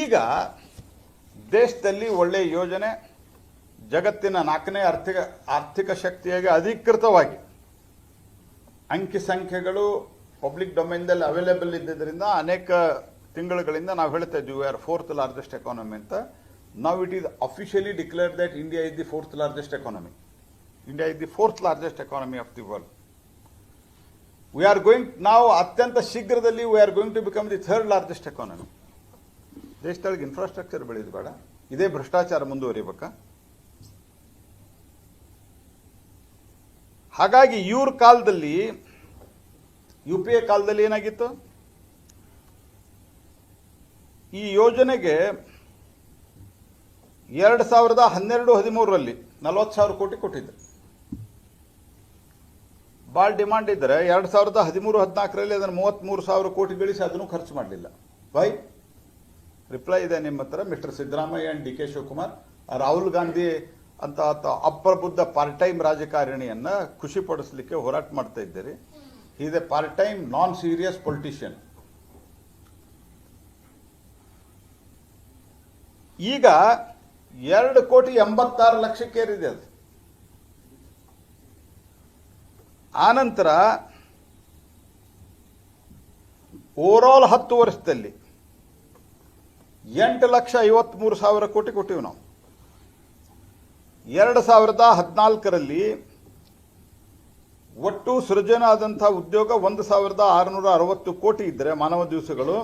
ಈಗ ದೇಶದಲ್ಲಿ ಒಳ್ಳೆಯ ಯೋಜನೆ ಜಗತ್ತಿನ ನಾಲ್ಕನೇ ಆರ್ಥಿಕ ಆರ್ಥಿಕ ಶಕ್ತಿಯಾಗಿ ಅಧಿಕೃತವಾಗಿ ಅಂಕಿ ಸಂಖ್ಯೆಗಳು ಪಬ್ಲಿಕ್ ಡೊಮೈನ್ದಲ್ಲಿ ಅವೈಲೇಬಲ್ ಇದ್ದಿದ್ದರಿಂದ ಅನೇಕ ತಿಂಗಳುಗಳಿಂದ ನಾವು ಹೇಳ್ತಾ ಇದ್ವಿ we are fourth largest economy ಅಂತ. ನಾವು it is officially declare that India is the fourth largest economy India is the fourth largest economy of the world we are going ನಾವು ಅತ್ಯಂತ ಶೀಘ್ರದಲ್ಲಿ we are going to become the third largest economy ದೇಶದೊಳಗೆ infrastructure ಬೆಳೆಯೋದು ಬೇಡ. ಇದೇ ಭ್ರಷ್ಟಾಚಾರ ಮುಂದುವರಿಬೇಕಾ? ಹಾಗಾಗಿ ಇವ್ರ ಕಾಲದಲ್ಲಿ, ಯು ಪಿ ಎ ಕಾಲದಲ್ಲಿ ಏನಾಗಿತ್ತು? ಈ ಯೋಜನೆಗೆ ಎರಡು ಸಾವಿರದ ಹನ್ನೆರಡು ಹದಿಮೂರರಲ್ಲಿ ನಲವತ್ತು ಸಾವಿರ ಕೋಟಿ ಕೊಟ್ಟಿದ್ರು ಭಾಳ ಡಿಮಾಂಡ್ ಇದ್ದರೆ ಎರಡು ಸಾವಿರದ ಹದಿಮೂರು ಹದಿನಾಲ್ಕರಲ್ಲಿ ಅದನ್ನು ಮೂವತ್ತ್ಮೂರು ಸಾವಿರ ಕೋಟಿ ಗಳಿಸಿ ಅದನ್ನು ಖರ್ಚು ಮಾಡಲಿಲ್ಲ. ವೈ ರಿಪ್ಲೈ ಇದೆ ನಿಮ್ಮ ಹತ್ರ mister Siddaramaiah and D K Shivakumar Rahul Gandhi ಅಂತ ಅಪ್ರಬುದ್ಧ ಪಾರ್ಟ್ ಟೈಮ್ ರಾಜಕಾರಣಿಯನ್ನ ಖುಷಿ ಪಡಿಸ್ಲಿಕ್ಕೆ ಹೋರಾಟ ಮಾಡ್ತಾ ಇದ್ದೀರಿ. Is a part time non serious politician ಈಗ ಎರಡು ಕೋಟಿ ಎಂಬತ್ತಾರು ಲಕ್ಷಕ್ಕೇರಿದೆ ಅದು. ಆನಂತರ ಓವರಾಲ್ ಹತ್ತು ವರ್ಷದಲ್ಲಿ ಎಂಟು ಲಕ್ಷ ಐವತ್ಮೂರು ಸಾವಿರ ಕೋಟಿ ಕೊಟ್ಟಿವಿ ನಾವು. ಎರಡು ಸಾವಿರದ ಹದಿನಾಲ್ಕರಲ್ಲಿ ಒಟ್ಟು ಸೃಜನ ಆದಂಥ ಉದ್ಯೋಗ ಒಂದು ಸಾವಿರದ ಆರುನೂರ ಅರವತ್ತು ಕೋಟಿ ಇದ್ದರೆ ಮಾನವ ದಿವಸಗಳು.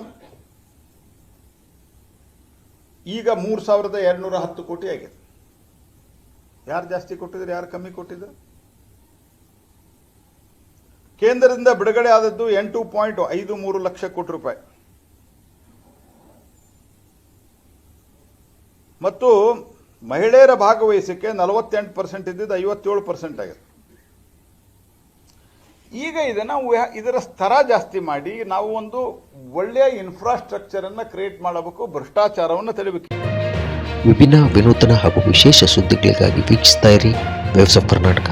ಈಗ ಮೂರು ಸಾವಿರದ ಎರಡುನೂರ ಹತ್ತು ಕೋಟಿ ಆಗಿದೆ. ಯಾರು ಜಾಸ್ತಿ ಕೊಟ್ಟಿದ್ರು, ಯಾರು ಕಮ್ಮಿ ಕೊಟ್ಟಿದ್ರು? ಕೇಂದ್ರದಿಂದ ಬಿಡುಗಡೆ ಆದದ್ದು ಎಂಟು ಪಾಯಿಂಟ್ ಐದು ಮೂರು ಲಕ್ಷ ಕೋಟಿ ರೂಪಾಯಿ. ಮತ್ತು ಮಹಿಳೆಯರ ಭಾಗವಹಿಸಿಕೆ ನಲವತ್ತೆಂಟು ಪರ್ಸೆಂಟ್ ಇದ್ದಿದ್ದು ಐವತ್ತೇಳು ಪರ್ಸೆಂಟ್ ಆಗಿದೆ. ಈಗ ಇದನ್ನು ಇದರ ಸ್ತರ ಜಾಸ್ತಿ ಮಾಡಿ ನಾವು ಒಂದು ಒಳ್ಳೆಯ ಇನ್ಫ್ರಾಸ್ಟ್ರಕ್ಚರ್ ಅನ್ನು ಕ್ರಿಯೇಟ್ ಮಾಡಬೇಕು, ಭ್ರಷ್ಟಾಚಾರವನ್ನು ತಡಿಬೇಕು. ವಿಭಿನ್ನ ವಿನೂತನ ಹಾಗೂ ವಿಶೇಷ ಸುದ್ದಿಗಳಿಗಾಗಿ ವೀಕ್ಷಿಸ್ತಾ ಇರಿ ಕರ್ನಾಟಕ